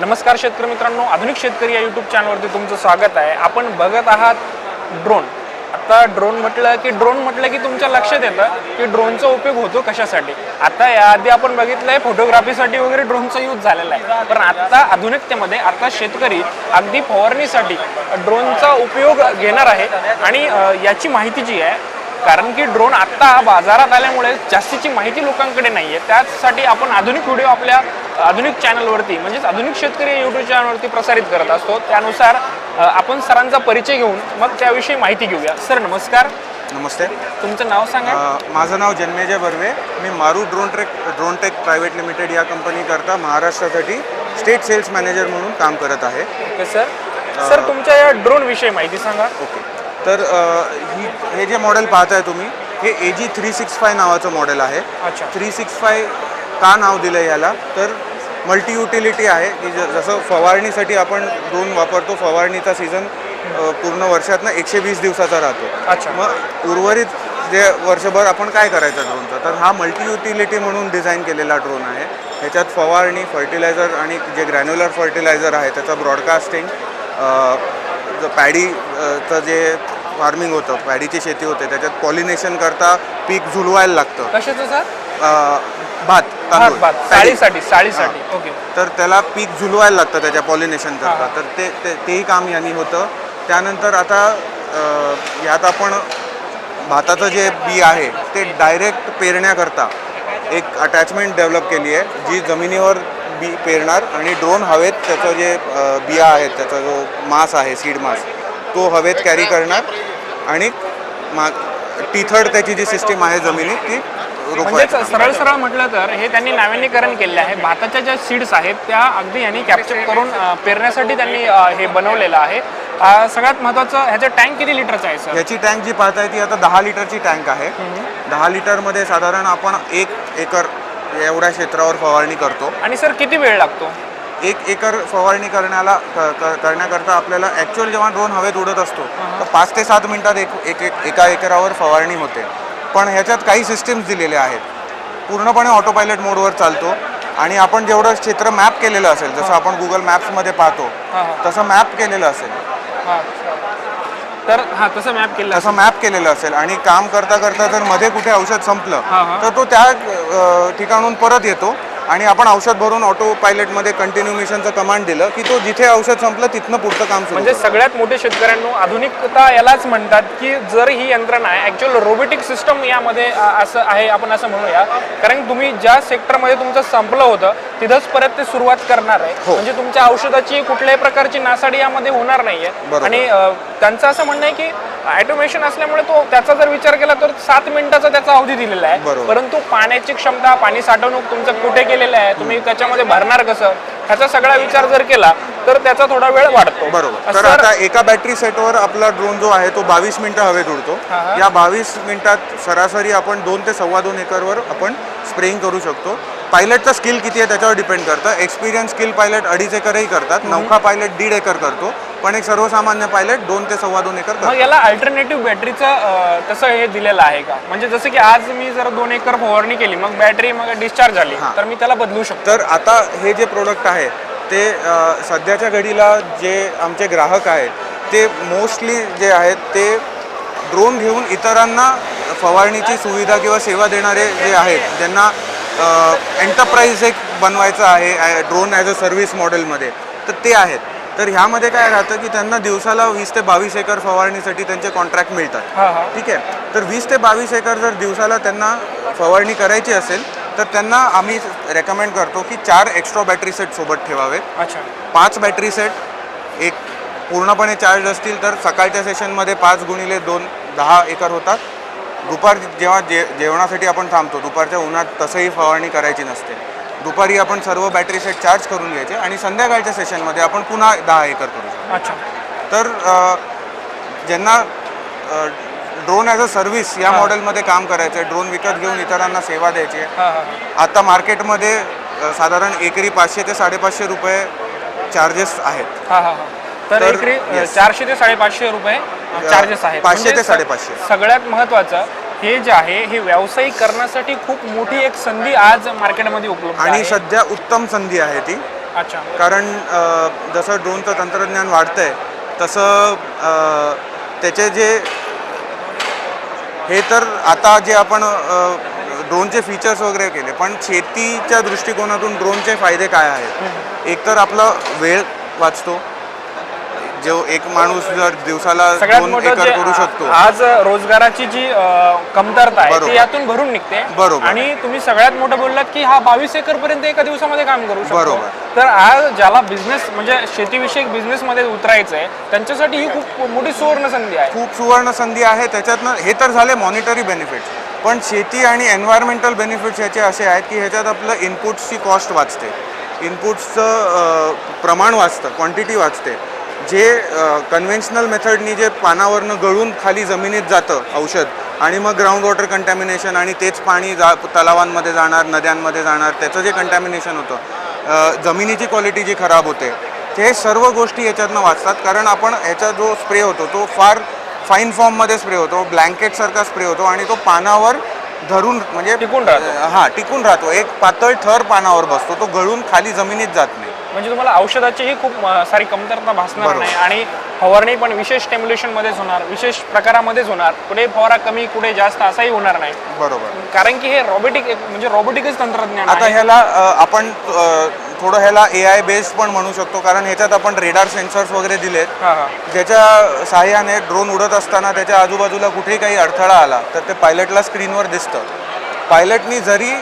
नमस्कार शेतकरी मित्रांनो आधुनिक शेतकरी या यूट्यूब चॅनलवरती तुमचं स्वागत आहे. आपण बघत आहात ड्रोन आता ड्रोन म्हटलं की ड्रोन म्हटलं की तुमच्या लक्षात येतं की ड्रोनचा उपयोग होतो कशासाठी. आता याआधी आपण बघितलं आहे फोटोग्राफीसाठी वगैरे ड्रोनचा यूज झालेला आहे. पण आता आधुनिकतेमध्ये आता शेतकरी अगदी फवारणीसाठी ड्रोनचा उपयोग घेणार आहे. आणि याची माहिती जी आहे कारण की ड्रोन आत्ता बाजारात आल्यामुळे जास्तीची माहिती लोकांकडे नाही आहे त्यासाठी आपण आधुनिक व्हिडिओ आपल्या आधुनिक चॅनलवरती म्हणजेच आधुनिक शेतकरी यूट्यूब चॅनलवरती प्रसारित करत असतो. त्यानुसार आपण सरांचा परिचय घेऊन मग त्याविषयी माहिती घेऊया. सर नमस्कार. नमस्ते. तुमचं नाव सांगा. माझं नाव जन्मेजय बर्वे. मी Marut drone trek drone tech private limited या कंपनीकरता महाराष्ट्रासाठी स्टेट सेल्स मॅनेजर म्हणून काम करत आहे. Okay sir. सर तुमच्या या ड्रोन विषयी माहिती सांगा. ओके. तर ही हे जे मॉडेल पाहताय तुम्ही हे A G three six five नावाचं मॉडेल आहे. अच्छा. थ्री सिक्स फाय का नाव दिलं याला? तर मल्टी युटिलिटी आहे. की ज- जसं फवारणीसाठी आपण ड्रोन वापरतो फवारणीचा सीझन पूर्ण वर्षातनं एकशे वीस दिवसाचा राहतो. अच्छा. मग उर्वरित जे वर्षभर आपण काय करायचं ड्रोनचं तर हा मल्टी युटिलिटी म्हणून डिझाईन केलेला ड्रोन आहे. ह्याच्यात फवारणी फर्टिलायझर आणि जे ग्रॅन्युलर फर्टिलायझर आहे त्याचं ब्रॉडकास्टिंग पॅडीचं जे फार्मिंग होतं पॅडीची शेती होते त्याच्यात पॉलिनेशन करता पीक झुलवायला लागतं. कशाचं सर? अ, भात तांदूळ. साडीसाठी साडीसाठी ओके. तर त्याला पीक झुलवायला लागतं त्याच्या पॉलिनेशन करता. तर ते ते- तेही काम यांनी होतं. त्यानंतर आता यात आपण भाताचं जे बी आहे ते डायरेक्ट पेरण्याकरता एक अटॅचमेंट डेव्हलप केली आहे जी जमिनीवर बी पेरणार आणि ड्रोन हवेत त्याचं जे बिया आहेत त्याचा जो मास आहे सीड मास तो हवेत कॅरी करणार आणि मा टीथर्ड त्याची जी सिस्टीम आहे जमिनीत ती म्हणजेच. सरळ सरळ म्हटलं तर हे त्यांनी नाविन्यकरण केले आहे. भाताच्या ज्या सीड्स आहेत त्या अगदी यांनी कॅप्चर करून पेरण्यासाठी त्यांनी हे बनवलेलं आहे. सगळ्यात महत्त्वाचं ह्याचं टँक किती लिटरचं आहे सर याची टँक जी पाहताय ती आता दहा लिटरची टँक आहे. दहा लिटरमध्ये साधारण आपण एक एकर एवढ्या क्षेत्रावर फवारणी करतो. आणि सर किती वेळ लागतो? एक एकर फवारणी करण्याला क- क- करण्याकरता आपल्याला ॲक्च्युअल जेव्हा ड्रोन हवेत उडत असतो तर पाच ते सात मिनिटात एक एक एक- एका एकरावर फवारणी होते. पण ह्याच्यात काही सिस्टीम्स दिलेल्या आहेत. पूर्णपणे ऑटो पायलट मोडवर चालतो. आणि आपण जेवढं क्षेत्र मॅप केलेलं असेल जसं आपण गुगल मॅप्समध्ये पाहतो हां हां. तसं मॅप केलेलं असेल. हां. तर हां तसं मॅप केलं तसं मॅप केलेलं असेल. आणि काम करता करता जर मध्ये कुठे औषध संपलं हा, हा. तर तो त्या अ, ठिकाणून परत येतो. आणि आपण औषध भरून ऑटो पायलटमध्ये कंटिन्यू मिशनचं कमांड दिलं की तो जिथे औषध संपलं तिथनं पुढचं काम सुरू म्हणजे. सगळ्यात मोठे शेतकऱ्यांनो आधुनिकता यालाच म्हणतात की जर ही यंत्रणा आहे ॲक्च्युअल रोबोटिक सिस्टम यामध्ये असं आहे आपण असं म्हणूया कारण तुम्ही ज्या सेक्टरमध्ये तुमचं संपलं होतं तिथंच परत ते सुरुवात करणार आहे हो. म्हणजे तुमच्या औषधाची कुठल्याही प्रकारची नासाडी यामध्ये होणार नाहीये. आणि त्यांचं असं म्हणणं आहे की ऑटोमेशन असल्यामुळे तो त्याचा जर विचार केला तर सात मिनिटाचा त्याचा अवधी दिलेला आहे. परंतु पाण्याची क्षमता पाणी साठवणूक तुमचं कुठे केलेलं आहे तुम्ही त्याच्यामध्ये भरणार कसं? ह्याचा सगळा विचार जर केला तर त्याचा थोडा वेळ वाढतो. बरोबर. तर आता एका बॅटरी सेटवर आपला ड्रोन जो आहे तो बावीस मिनिटं हवेत उडतो. या बावीस मिनिटात सरासरी आपण दोन ते सव्वा दोन एकरवर आपण स्प्रेइंग करू शकतो. पायलटचं स्किल किती आहे त्याच्यावर डिपेंड करतं. एक्सपिरियन्स स्किल पायलट अडीच एकरही करतात. नौका पायलट दीड एकर करतो. पण एक सर्वसामान्य पायलट दोन ते सव्वा दोन एकर मग याला अल्टरनेटिव्ह बॅटरीचं तसं हे दिलेलं आहे का? म्हणजे जसं की आज मी जर दोन एकर फवारणी केली मग बॅटरी मग डिस्चार्ज झाली हा. तर मी त्याला बदलू शकतो. तर आता हे जे प्रोडक्ट आहे ते सध्याच्या घडीला जे आमचे ग्राहक आहेत ते मोस्टली जे आहेत ते ड्रोन घेऊन इतरांना फवारणीची सुविधा किंवा सेवा देणारे जे आहेत ज्यांना एंटरप्राईज एक बनवायचं आहे ड्रोन ॲज अ सर्व्हिस मॉडेलमध्ये तर ते आहेत. तर ह्यामध्ये काय राहतं की त्यांना दिवसाला वीस ते बावीस एकर फवारणीसाठी त्यांचे कॉन्ट्रॅक्ट मिळतात. ठीक आहे? तर वीस ते बावीस एकर जर दिवसाला त्यांना फवारणी करायची असेल तर त्यांना आम्ही रेकमेंड करतो की चार एक्स्ट्रा बॅटरी सेट सोबत ठेवावेत. अच्छा. पाच बॅटरी सेट एक पूर्णपणे चार्ज असतील तर सकाळच्या सेशनमध्ये पाच गुणिले दोन दहा एकर होतात. दुपार जेव्हा जे जेवणासाठी आपण थांबतो दुपारच्या उन्हात तसंही फवारणी करायची नसते. दुपारी आपण सर्व बॅटरी सेट चार्ज करून घ्यायचे आणि संध्याकाळच्या सेशनमध्ये आपण पुन्हा दहा एकर करू शकतो. अच्छा. तर अ, ज्यांना ड्रोन ॲज अ सर्व्हिस या. मॉडेलमध्ये काम करायचं आहे ड्रोन विकत घेऊन इतरांना सेवा द्यायची आहे. हां हां आता मार्केटमध्ये अ, साधारण एकरी पाचशे ते साडेपाचशे रुपये चार्जेस आहेत. हां हां हां. तर तर, एकरी अं, yes. चारशे ते साडेपाचशे रुपये चार्जेस आहेत. पाचशे म्हणजे ते स- साडेपाचशे. सगळ्यात महत्त्वाचं हे जे आहे हे व्यावसायिक करण्यासाठी खूप मोठी एक संधी आज मार्केटमध्ये उपलब्ध आणि आहे. सध्या उत्तम संधी आहे ती. अच्छा. कारण अ, जसं ड्रोनचं तंत्रज्ञान वाढतं आहे तसं अ, त्याचे जे हे तर आता जे आपण अ, ड्रोनचे फीचर्स वगैरे केले पण शेतीच्या दृष्टिकोनातून ड्रोनचे फायदे काय आहेत? एक तर आपला वेळ वाचतो जो एक माणूस जर दिवसाला सगळ्यात दोन मोठं एकर जे करू शकतो. आज रोजगाराची जी अ, कमतरता आहे बरोबर. ती यातून भरून निघते. बरोबर. आणि तुम्ही सगळ्यात मोठं बोललात की हा बावीस एकर पर्यंत एका दिवसामध्ये काम करू शकतो. बरोबर. तर आज ज्याला बिझनेस म्हणजे शेतीविषयक बिझनेस मध्ये उतरायचं आहे त्यांच्यासाठी ही खूप मोठी सुवर्ण संधी आहे. खूप सुवर्ण संधी आहे. त्याच्यातनं हे तर झाले मॉनिटरी बेनिफिट्स पण शेती आणि एन्व्हायरमेंटल बेनिफिट्स ह्याचे असे आहेत की ह्याच्यात आपलं इनपुट्सची कॉस्ट वाचते. इनपुट्सचं प्रमाण वाचतं क्वांटिटी वाचते. जे कन्व्हेन्शनल मेथडनी जे पानावरनं गळून खाली जमिनीत जातं औषध आणि मग ग्राउंड वॉटर कंटॅमिनेशन आणि तेच पाणी जा तलावांमध्ये जाणार नद्यांमध्ये जाणार त्याचं जे कंटॅमिनेशन होतं जमिनीची क्वालिटी जी खराब होते ते सर्व गोष्टी याच्यातनं वाचतात. कारण आपण ह्याचा जो स्प्रे होतो तो फार फाईन फॉर्ममध्ये स्प्रे होतो ब्लँकेटसारखा स्प्रे होतो आणि तो पानावर धरून म्हणजे टिकून राहतो. हा टिकून राहतो. एक पातळ थर पानावर बसतो तो गळून खाली जमिनीत जात नाही. म्हणजे तुम्हाला औषधाचीही खूप सारी कमतरता भासणार. नाही आणि फवारणी पण विशेष स्टेम्युलेशन मध्येच होणार विशेष प्रकारामध्येच होणार. कुठे फवारा कमी कुठे जास्त असाही होणार नाही. बरोबर. कारण की हे रॉबोटिक म्हणजे रॉबोटिकच तंत्रज्ञान आता ह्याला आपण थोडं ह्याला ए आय बेस्ड पण म्हणू शकतो. कारण ह्याच्यात आपण रेडार सेन्सर्स वगैरे दिलेत. ज्याच्या सहाय्याने ड्रोन उडत असताना त्याच्या आजूबाजूला कुठेही काही अडथळा आला तर ते पायलटला स्क्रीनवर दिसतं. पायलटनी जरी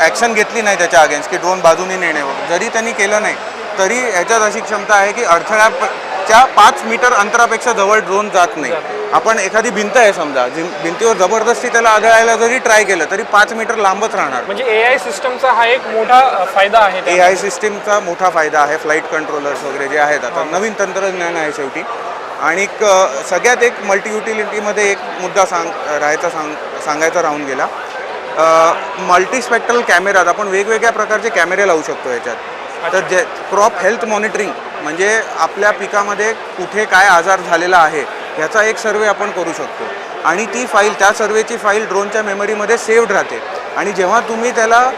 ॲक्शन घेतली नाही त्याच्या अगेन्स्ट की ड्रोन बाजूने नेणे वगैरे, जरी त्यांनी केलं नाही तरी ह्याच्यात अशी क्षमता आहे की अडथळ्याच्या पाच मीटर अंतरापेक्षा जवळ ड्रोन जात नाही. आपण एखादी भिंत आहे समजा जी भिंतीवर जबरदस्ती त्याला आदळायला जरी ट्राय केलं तरी पाच मीटर लांबच राहणार. म्हणजे ए आय सिस्टमचा हा एक मोठा फायदा आहे ए आय सिस्टीमचा मोठा फायदा आहे फ्लाईट कंट्रोलर्स वगैरे जे आहेत आता. नवीन तंत्रज्ञान आहे शेवटी. आणि सगळ्यात एक मल्टी युटिलिटीमध्ये एक मुद्दा सांग राहायचा सांग सांगायचा राहून गेला. मल्टी स्पेक्ट्रल कॅमेरात आपण वेगवेगळ्या प्रकारचे कॅमेरे लावू शकतो याच्यात. तर जे क्रॉप हेल्थ मॉनिटरिंग म्हणजे आपल्या पिकामध्ये कुठे काय आजार झालेला आहे ह्याचा एक सर्वे आपण करू शकतो. आणि ती फाईल त्या सर्वेची फाईल ड्रोनच्या मेमरीमध्ये सेव्ड राहते. आणि जेव्हा तुम्ही त्याला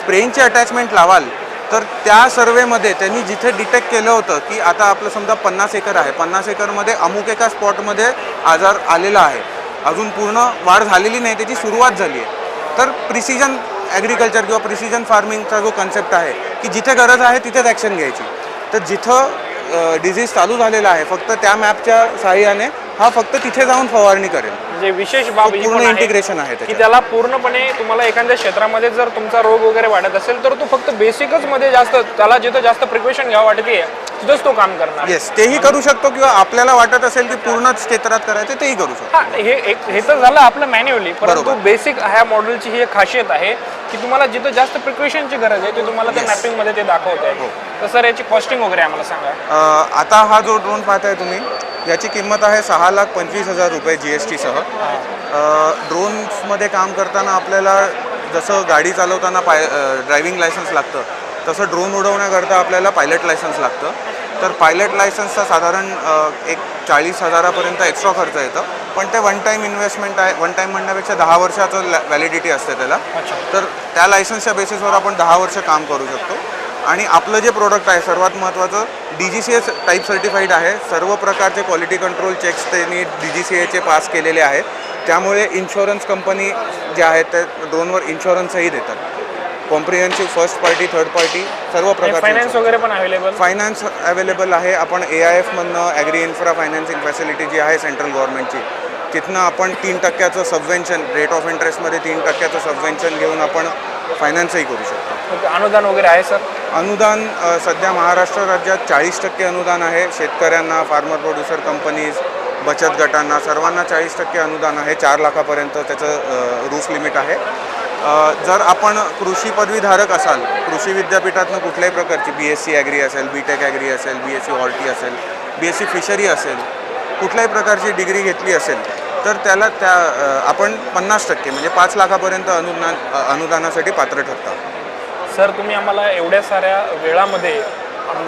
स्प्रेइंगची अटॅचमेंट लावाल तर त्या सर्वेमध्ये त्यांनी जिथे डिटेक्ट केलं होतं की आता आपलं समजा पन्नास एकर आहे पन्नास एकरमध्ये अमुक एका स्पॉटमध्ये आजार आलेला आहे. अजून पूर्ण वाढ झालेली नाही त्याची सुरुवात झाली आहे. तर प्रिसिजन ॲग्रिकल्चर किंवा प्रिसिजन फार्मिंगचा जो कन्सेप्ट आहे की जिथे गरज आहे तिथेच ॲक्शन घ्यायची. तर जिथं डिझीज चालू झालेला आहे फक्त त्या मॅपच्या सहाय्याने हा फक्त तिथे जाऊन फवारणी करेल. म्हणजे विशेष बाब पूर्ण इंटिग्रेशन आहे की. त्याला पूर्णपणे तुम्हाला एखाद्या क्षेत्रामध्ये जर तुमचा रोग वगैरे वाढत असेल तर तो फक्त बेसिकच मध्ये जास्त त्याला जिथं जास्त प्रिकॉशन घ्यावं वाटते तिथंच तो काम करणार येस तेही करू शकतो किंवा आपल्याला वाटत असेल की पूर्णच क्षेत्रात करायचं तेही करू शकतो हा हे एक हे तर झालं आपलं मॅन्युअली परंतु बरोबर. बेसिक ह्या मॉडेलची ही एक खासियत आहे की तुम्हाला जिथं जास्त प्रिकॉशनची गरज आहे ते तुम्हाला त्या Yes. हो. मॅपिंगमध्ये ते दाखवत आहे तर सर याची कॉस्टिंग वगैरे आम्हाला सांगा अ, आता हा जो ड्रोन पाहताय तुम्ही याची किंमत आहे सहा लाख पंचवीस हजार रुपये जी एस टीसह ड्रोन्समध्ये काम करताना आपल्याला जसं गाडी चालवताना पाय ड्रायव्हिंग लायसन्स लागतं तसं ड्रोन उडवण्याकरता आपल्याला पायलट लायसन्स लागतं तर पायलट लायसन्सचा साधारण एक चाळीस हजारापर्यंत एक्स्ट्रा खर्च येतं. पण ते वन टाईम इन्व्हेस्टमेंट आहे वन टाईम म्हणण्यापेक्षा दहा वर्षाचं व्हॅलिडिटी असते त्याला. तर त्या लायसन्सच्या बेसिसवर आपण दहा वर्ष काम करू शकतो. आणि आपलं जे प्रोडक्ट आहे सर्वात महत्त्वाचं D G C S type certified आहे. सर्व प्रकारचे क्वालिटी कंट्रोल चेक्स त्यांनी डी जी सी एचे पास केलेले आहेत. त्यामुळे इन्शुरन्स कंपनी जे आहेत ते ड्रोनवर इन्शुरन्सही देतात. Comprehensive first party third party सर्व फायनान्स प्रकारचे वगैरे पण अवेलेबल फायनान्स अवेलेबल आहे. आपण ए आय एफमधनं ॲग्री इन्फ्रा फायनान्सिंग फॅसिलिटी जी आहे सेंट्रल गव्हर्नमेंटची तिथनं आपण तीन टक्क्याचं सबवेन्शन रेट ऑफ इंटरेस्टमध्ये तीन टक्क्याचं सबवेन्शन घेऊन आपण फायनान्सही करू शकतो. अनुदान वगैरे आहे सर? अनुदान सध्या महाराष्ट्र राज्यात चाळीस टक्के अनुदान आहे. शेतकऱ्यांना फार्मर प्रोड्युसर कंपनीज बचत गटांना सर्वांना चाळीस टक्के अनुदान आहे. चार लाखापर्यंत त्याचं रूफ लिमिट आहे. जर आपण कृषी पदवीधारक असाल कृषी विद्यापीठातनं कुठल्याही प्रकारची बी एस सी ॲग्री असेल बी टेक ॲग्री असेल बी एस सी हॉर्टी असेल बी एस सी फिशरी असेल कुठल्याही प्रकारची डिग्री घेतली असेल तर त्याला त्या आपण पन्नास टक्के म्हणजे पाच लाखापर्यंत अनुदान अनुदानासाठी पात्र ठरता. सर तुम्ही आम्हाला एवढ्या साऱ्या वेळामध्ये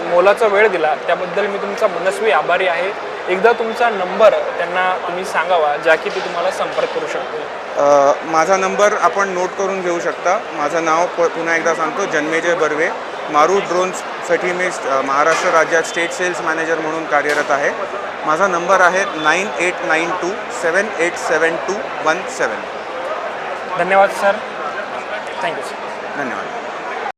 मोलाचा वेळ दिला त्याबद्दल मी तुमचा मनस्वी आभारी आहे. एकदा तुमचा नंबर त्यांना तुम्ही सांगावा ज्या की ते तुम्हाला संपर्क करू शकतील. अ, माझा नंबर आपण नोट करून घेऊ शकता. माझं नाव प पुन्हा एकदा सांगतो जन्मेजय बर्वे. मारू ड्रोन्ससाठी मी महाराष्ट्र राज्यात स्टेट सेल्स मॅनेजर म्हणून कार्यरत आहे. माझा नंबर आहे nine eight nine two seven eight seven two one seven. धन्यवाद सर. Thank you sir. धन्यवाद.